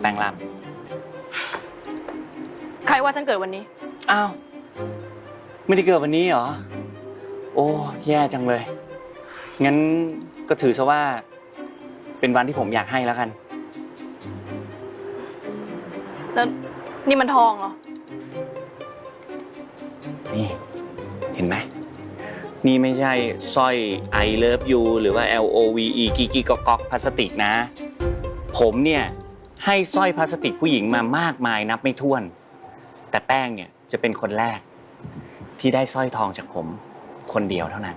แปลงร่ใครว่าฉันเกิดวันนี้ำอ้าว ไม่ได้เกิดวันนี้เหรอ โอ้ แย่จังเลย งั้นก็ถือซะว่า เป็นวันที่ผมอยากให้แล้วกัน แล้วนี่มันทองเหรอ นี่ เห็นไหม นี่ไม่ใช่สร้อย I love you หรือว่า L O V E กีกีกอกอกพลาสติกนะ ผมเนี่ย ให้สร้อยพลาสติกผู้หญิงมามากมายนับไม่ถ้วน แต่แป้งเนี่ยจะเป็นคนแรก ที่ได้สร้อยทองจากผมคนเดียวเท่านั้น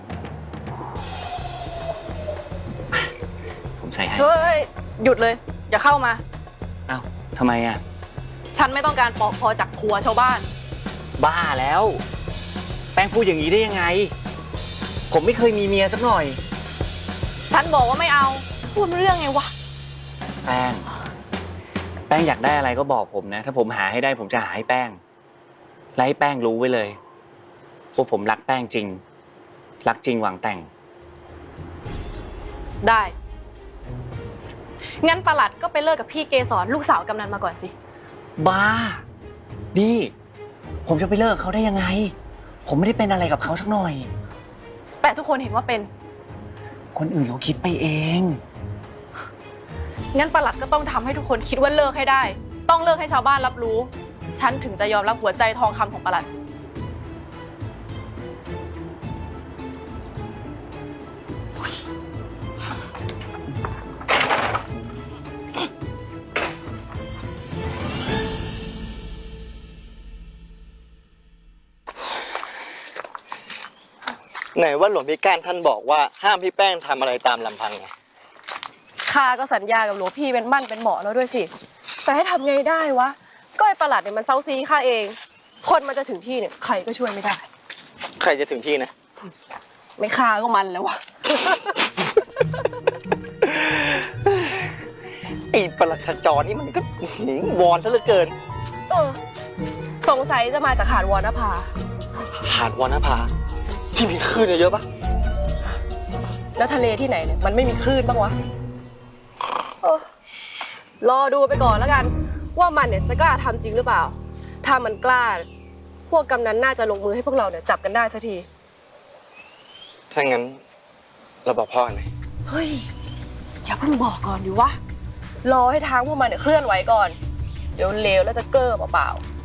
ผมใส่ให้เฮ้ยหยุดเลย อย่าเข้ามา อ้าวทำไมอะ ฉันไม่ต้องการปอกคอจากครัวชาวบ้าน บ้าแล้ว แป้งพูดอย่างนี้ได้ยังไง ผมไม่เคยมีเมียสักหน่อย ฉันบอกว่าไม่เอา พูดไม่เรื่องไงวะ แป้งแป้งอยากได้อะไรก็บอกผมนะ ถ้าผมหาให้ได้ผมจะหาให้แป้งและให้แป้งรู้ไว้เลยว่าผมรักแป้งจริง รักจริงหวังแต่ง ได้ งั้นประหลัดก็ไปเลิกกับพี่เกสรลูกสาวกำนันมาก่อนสิ บ้า นี่ ผมจะไปเลิกเขาได้ยังไง ผมไม่ได้เป็นอะไรกับเขาสักหน่อย แต่ทุกคนเห็นว่าเป็น คนอื่นเขาคิดไปเอง งั้นประหลัดก็ต้องทำให้ทุกคนคิดว่าเลิกให้ได้ ต้องเลิกให้ชาวบ้านรับรู้ ฉันถึงจะยอมรับหัวใจทองคำของประหลัด ไหนว่าหลวงพี่ก้านท่านบอกว่าห้ามพี่แป้งทำอะไรตามลำพังไง ข้าก็สัญญากับหลวงพี่เป็นมั่นเป็นหมอแล้วด้วยสิ แต่ให้ทำไงได้วะ ก็ไอ้ประหลัดเนี่ยมันเซาซีข้าเอง คนมันจะถึงที่เนี่ยใครก็ช่วยไม่ได้ ใครจะถึงที่นะ ไม่ฆ่าก็มันแล้ววะ ไอ้ประหลัดขจรนี่มันก็หืมวอนซะเหลือเกิน เออ สงสัยจะมาจากหาดวรรณภา หาดวรรณภาที่มีคลื่นเยอะๆปะแล้วทะเลที่ไหนเนี่ยมันไม่มีคลื่นบ้างวะ เออรอดูไปก่อนแล้วกัน ว่ามันเนี่ยจะกล้าทำจริงหรือเปล่า ถ้ามันกล้า พวกกำนันน่าจะลงมือให้พวกเราเนี่ยจับกันได้สักที ถ้างั้นเราบอกพ่อกันไหมเฮ้ย อย่าเพิ่งบอกก่อนดิวะ รอให้ทางพวกมันเนี่ยเคลื่อนไหวก่อน เดี๋ยวเลวแล้วจะเกล้อเปล่าๆ